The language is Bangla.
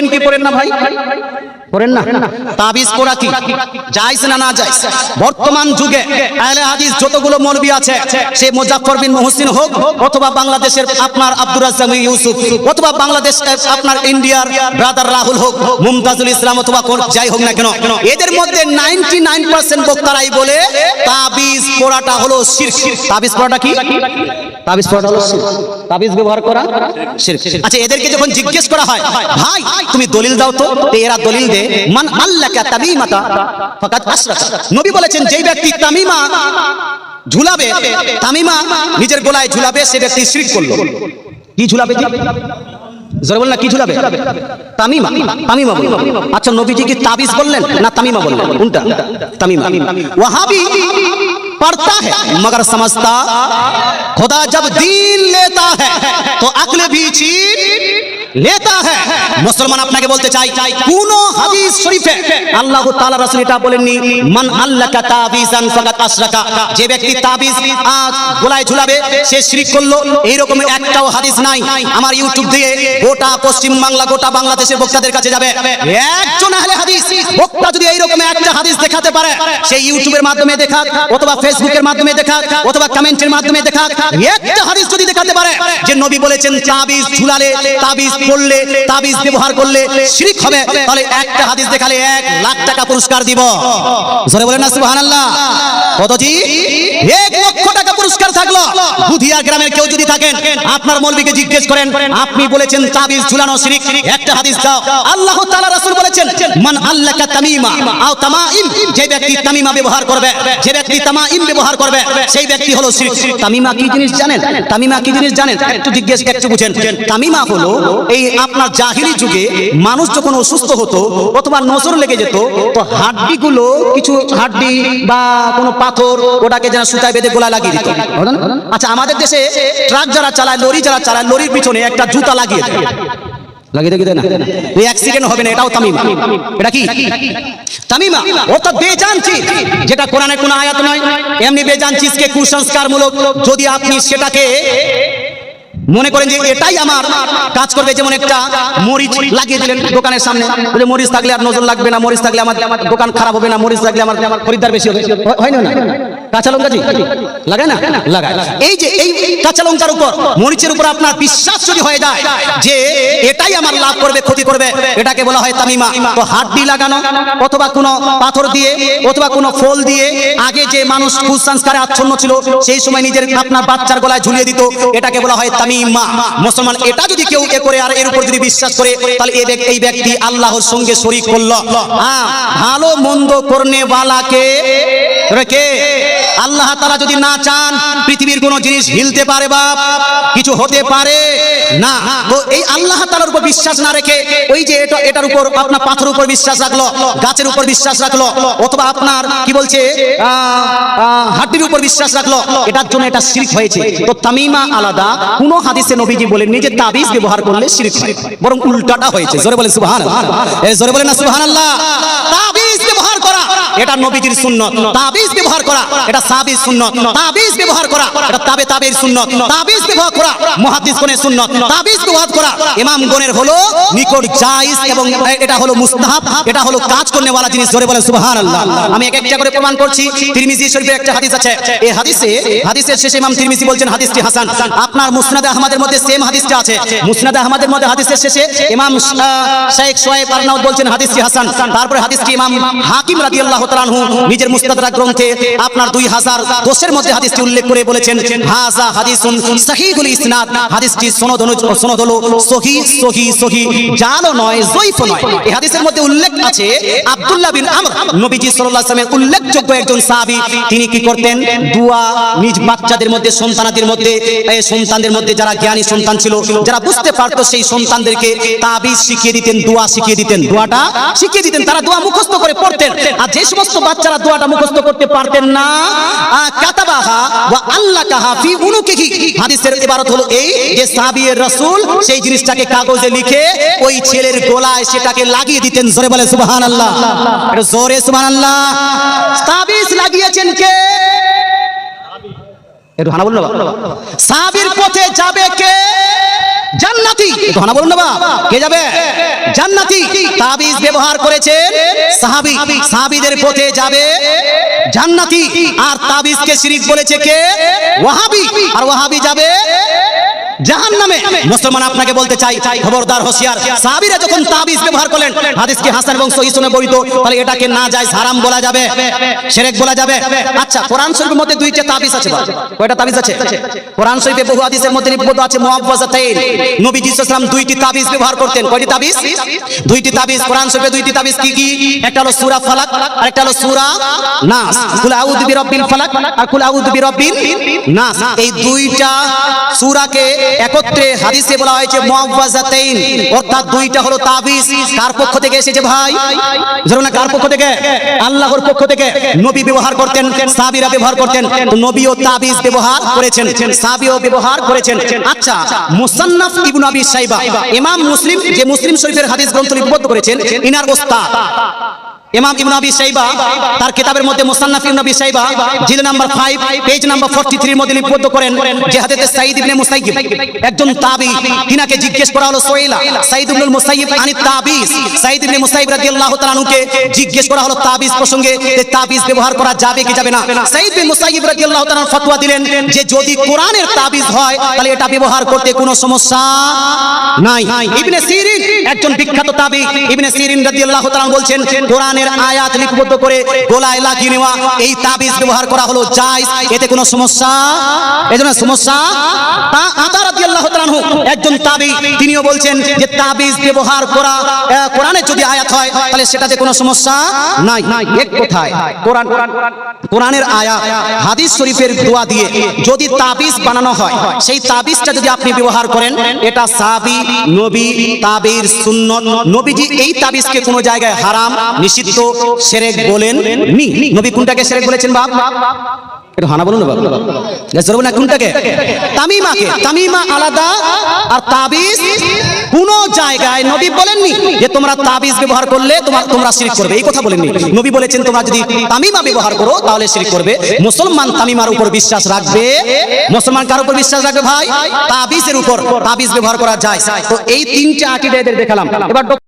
পড়েন কি পড়েন না ভাই? পড়েন না। তাবিজ পড়া কি? যাইস না না যাইস। বর্তমান যুগে আহলে হাদিস যতগুলো মৌলবি আছে, সে মুজাফফর বিন মুহসিন হোক অথবা বাংলাদেশের আপনার আব্দুর রাজ্জাক ইউসুফ, অথবা বাংলাদেশ আপনার ইন্ডিয়ার ব্রাদার রাহুল হোক, মুমতাজুল ইসলাম অথবা কোন যাই হোক না কেন, এদের মধ্যে 99% বক্তারাই বলে তাবিজ পড়াটা হলো শিরক। তাবিজ পড়াটা কি? তাবিজ পড়াটা হলো শিরক। তাবিজ ব্যবহার করা শিরক। আচ্ছা এদেরকে যখন জিজ্ঞেস করা হয়, ভাই তুমি দলিল দাও তো তো এরা দলিল দে মান আল্লাকা তামিমাতা ফাকাত আশরাকা নবী বলেছেন যেই ব্যক্তি তামিমা ঝুলাবে তামিমা নিজের গলায় ঝুলাবে সে ব্যক্তি শিরক করলো কি ঝুলাবে জি জোরে বল না কি ঝুলাবে তামিমা তামিমা বললো আচ্ছা নবীজি কি তাবিজ বললেন না তামিমা বললেন উল্টা তামিমা ওয়াহাবি पढ़ता है मगर समझता खुदा जब दीन लेता है तो अकल भी छीन নেতা হ্যাঁ, হ্যাঁ, হ্যাঁ মুসলমান আপনাকে বলতে চাই কোন হাদিস শরীফে আল্লাহ তাআলা রাসূল এটা বলেননি, মান আল্লাকা তাবিজান ফাকাত আশরাকা যে ব্যক্তি তাবিজ আজ ঝুলাবে, সে শিরক করল এইরকম একটাও হাদিস নাই। আমার ইউটিউব দিয়ে গোটা পশ্চিম বাংলা, গোটা বাংলাদেশের বক্তাদের কাছে যাবে। একজন আহলে হাদিস, বক্তা যদি একটা হাদিস দেখাতে পারে সেই ইউটিউবের মাধ্যমে দেখাক, অথবা ফেসবুকের মাধ্যমে দেখাক, অথবা কমেন্টের মাধ্যমে দেখাক। একটা হাদিস যদি দেখাতে পারে, যে নবী বলেছেন, তাবিজ ঝুলালে তাবিজ পড়লে তাবিজ ব্যবহার করলে শিরিক হবে। তাহলে একটা হাদিস দেখালে এক লাখ টাকা পুরস্কার দিব। জোরে বলেন না সুবহানাল্লাহ। কত জি? এক লক্ষ বুধিয়া গ্রামের কেউ যদি থাকেন আপনার মৌলবীকে জিজ্ঞেস করেন আপনি বলেছেন তাবিজ ঝুলানো শিরিক একটা হাদিস দাও। আল্লাহ তাআলা রাসূল বলেছেন মান আল্লাকা তামিমা আও তামাইম যে ব্যক্তি তামিমা ব্যবহার করবে যে ব্যক্তি তামাইম ব্যবহার করবে সেই ব্যক্তি হলো শিরক। তামিমা কি জিনিস জানেন? তামিমা কি জিনিস জানেন? একটু জিজ্ঞেস একটু বুঝেন। তামিমা হলো এই আপনার জাহিলি যুগে মানুষ যখন অসুস্থ হতো অথবা নজর লেগে যেত তো হাড্ডিগুলো কিছু হাড্ডি বা কোনো পাথর ওটাকে যেন সুতায় বেঁধে গোলা লাগিয়ে দিত। আচ্ছা আমাদের দেশে ট্রাক যারা চালায়, লরি যারা চালায়, লরির পিছনে একটা জুতা লাগিয়ে দেয়। যদি আপনি সেটাকে মনে করেন যে এটাই আমার কাজ করবে, যেমন একটা মরিচ লাগিয়ে দিলেন দোকানের সামনে। মরিচ থাকলে আর নজর লাগবে না, মরিচ থাকলে আমার দোকান খারাপ হবে না, মরিচ থাকলে আমার খরিদ্দার বেশি হবে। হয়- না? কাঁচা লঙ্কা লাগায় না? লাগায়। এই যে, এই কাঁচা লঙ্কার উপর মরিচের উপর আপনার বিশ্বাস যদি হয়ে যায় যে এটাই আমার লাভ করবে, ক্ষতি করবে, এটাকে বলা হয় তামিমা। তো হাড্ডি লাগানো অথবা কোনো পাথর দিয়ে অথবা কোনো ফল দিয়ে আগে যে মানুষ কুসংস্কারে আচ্ছন্ন ছিল, সেই সময় নিজের আপনার বাচ্চার গলায় ঝুলিয়ে দিত, এটাকে বলা হয় তামিমা। মুসলমান, এটা যদি কেউ এ করে আর এর উপর যদি বিশ্বাস করে, তাহলে ব্যক্তি, এই ব্যক্তি আল্লাহর সঙ্গে শরীক করল হ্যাঁ ভালো মন্দ করনে বালাকে আল্লাহ তারা যদি না চান, পৃথিবীর কোনো জিনিস হিলতে পারে বাপ, কিছু হতে পারে। না এই আল্লাহ তালার উপর বিশ্বাস না রেখে ওই যে এটা, এটার উপর আপনার পাথর উপর বিশ্বাস রাখল, গাছের উপর বিশ্বাস রাখল, অথবা আপনার কি বলছে হাড্ডির উপর বিশ্বাস রাখল, এটার জন্য এটা শিরক হয়েছে। তো তামিমা আলাদা, কোন হাদিসে নবীজি বলেন নিজে তাবিজ ব্যবহার করলে শিরক বরং উল্টাটা হয়েছে। জোরে বলে সুবহান জোরে বলে না ব্যবহার করা এটা নবীজির সুন্নত। তাবিজ ব্যবহার করা, এটা সাবিজ সুন্নত। তাবিজ ব্যবহার করা, এটা তাবে তাবের সুন্নত। তাবিজ ব্যবহার করা, মুহাদ্দিস গণের সুন্নত। তাবিজ ব্যবহার করা, ইমাম গণের হলো নিকট জায়েজ এবং এটা হলো মুস্তাহাব, এটা হলো কাজ করনে वाला জিনিস ধরে বলে সুবহানাল্লাহ। আমি এক একটা করে প্রমাণ করছি। তিরমিজি শরীফের একটা হাদিস আছে। এই হাদিসে, হাদিসের শেষে ইমাম তিরমিজি বলছেন, হাদিসটি হাসান। আপনার মুসনাদে আহমদের মধ্যে সেম হাদিসটা আছে। মুসনাদে আহমদের মধ্যে হাদিসের শেষে ইমাম শাইখ সোয়েব আরনাউদ বলছেন, হাদিসটি হাসান। তারপরে হাদিসটি ইমাম হাকিম রাদিয়াল্লাহু তাআলা নিজের গ্রন্থে আপনার 2000 দোষের মধ্যে হাদিসটি উল্লেখ করে বলেছেন হাদিসুন ইসনাদ। হাদিসটি সনদ সনদ হলো সহি সহি সহি নয় নয়। এই হাদিসের মধ্যে উল্লেখ আছে আব্দুল্লাহ বিন আমর। নবীজি সাল্লাল্লাহু আলাইহি উল্লেখযোগ্য একজন সাহাবী। তিনি কি করতেন? দোয়া নিজ বাচ্চাদের মধ্যে, সন্তানাদের মধ্যে এই সন্তানদের মধ্যে যারা জ্ঞানী সন্তান ছিল, যারা বুঝতে পারতো সেই সন্তানদেরকে তাবিজ শিখিয়ে দিতেন, দোয়া শিখিয়ে দিতেন। দোয়াটা শিখিয়ে দিতেন, তারা দোয়া মুখস্থ করে পড়তেন। আর যে সমস্ত বাচ্চারা দোয়াটা মুখস্থ করতে পারতেন না। কাতাবাহা ওয়া আল্লাকাহা ফি উনুকিহি। হাদিসের ইবারত হলো এই যে সাহাবীর রাসূল সেই জিনিসটাকে কাগজে লিখে ওই ছেলের গলায় সেটাকে লাগিয়ে দিতেন। জোরে বলে সুবহানাল্লাহ। এটা জোরে সুবহানাল্লাহ। তাবিজ লাগিয়েছেন কে? একটু হানা বলুন না সাহাবীর পথে যাবে কে? জান্নাতি। হানা বলুন না বাবা। কে যাবে? জান্নাতি। তাবিজ ব্যবহার করেছেন সাহাবি। সাহাবীদের পথে যাবে জান্নাতি। আর তাবিজকে শিরিক বলেছে কে? ওয়াহাবি। আর ওয়াহাবি যাবে জাহান্নামে মুসলমান আপনাকে বলতে চাই খবরদার হোশিয়ার। সাহাবীরা যখন তাবিজ ব্যবহার করলেন হাদিসকে হাসান এবং সহিহ শুনে বর্ণিত তাহলে এটাকে না যায় হারাম বলা যাবে শিরক বলা যাবে। আচ্ছা কোরআন শরীফের মধ্যে দুইটা তাবিজ আছে। কয়টা তাবিজ আছে? কোরআন শরীফে বহু হাদিসের মধ্যে নিবদ্ধ আছে মুআওয়াযাতাইন নবী জি সাল্লাল্লাহু দুইটি তাবিজ ব্যবহার করতেন। কয়টি তাবিজ? দুইটি তাবিজ কোরআন শরীফে দুইটি তাবিজ কি কি? একটা হলো সূরা ফালাক আর একটা হলো সূরা নাস। কুল আউযু বিরাব্বিল ফালাক আর কুল আউযু বিরাব্বিন নাস। এই দুইটা সূরাকে একত্রে হাদিসে বলা হয়েছে মুআওয়াযাতাইন অর্থাৎ দুইটা হলো তাবিজ। কার পক্ষ থেকে এসেছে ভাই? ধরুন কার পক্ষ থেকে? আল্লাহর পক্ষ থেকে। নবী ব্যবহার করতেন সাহাবীরা ব্যবহার করতেন। নবীও তাবিজ ব্যবহার করেছেন সাহাবীও ব্যবহার করেছেন। আচ্ছা মুসান্নাফ ইবনে আবি শাইবা ইমাম মুসলিম যে মুসলিম শরীফের হাদিস গ্রন্থ লিপিবদ্ধ করেছেন ইনার ওস্তাদ। ইমাম ইবনে আবি শাইবা, তার কিতাবের মধ্যে মুসান্নাফ ইবনে আবি শাইবা, জিল নাম্বার 5 পেজ নাম্বার 43 এর মধ্যে লিপিবদ্ধ করেন যে হাদিসে সাঈদ ইবনে মুসাইয়িব। একজন তাবি, তিনাকে জিজ্ঞেস করা হলো সোয়েলা সাঈদ ইবনে মুসাইয়িব আনি তাবিজ। সাঈদ ইবনে মুসাইয়িব রাদিয়াল্লাহু তাআলা আনহুকে জিজ্ঞেস করা হলো, তাবিজ প্রসঙ্গে যে তাবিজ ব্যবহার করা যাবে কি যাবে না। সাঈদ ইবনে মুসাইয়িব রাদিয়াল্লাহু তাআলা ফতোয়া দিলেন যে, যদি কোরআনের তাবিজ হয়, তাহলে এটা ব্যবহার করতে কোনো সমস্যা নাই। ইবনে সিরিন একজন বিখ্যাত তাবি, ইবনে সিরিন রাদিয়াল্লাহু তাআলা বলছেন কোরআনের আয়াত লিপিবদ্ধ করে গলায় লাগিয়ে নেওয়া, এই তাবিজ ব্যবহার করা হলো জায়েজ। এতে কোনো সমস্যা? এজন্য সমস্যা? তা আতা রাদিয়াল্লাহু তাআলা একজন তাবি, তিনিও বলছেন যে তাবিজ ব্যবহার করা কোরআনে যদি আয়াত হয়, তাহলে সেটাতে কোনো সমস্যা নাই। এক কোথায়, কোরআন, কোরআনের আয়াত, হাদিস শরীফের দোয়া দিয়ে যদি তাবিজ বানানো হয়, সেই তাবিজটা যদি আপনি ব্যবহার করেন, এটা সাহাবী নবী, তাবির, সুন্নত, নবীজি এই তাবিজকে কোনো জায়গায় হারাম, নিষিদ্ধ শিরক বলেন নি। নবী কোনটাকে শিরক বলেছেন বাপ? তোমরা যদি তামিমা ব্যবহার করো, তাহলে করবে। মুসলমান তামিমার উপর বিশ্বাস রাখবে। মুসলমান কার উপর বিশ্বাস রাখবে ভাই? তাবিজের উপর। তাবিজ ব্যবহার করা যায়। তো এই তিনটা আকিদা এদের দেখালাম। এবার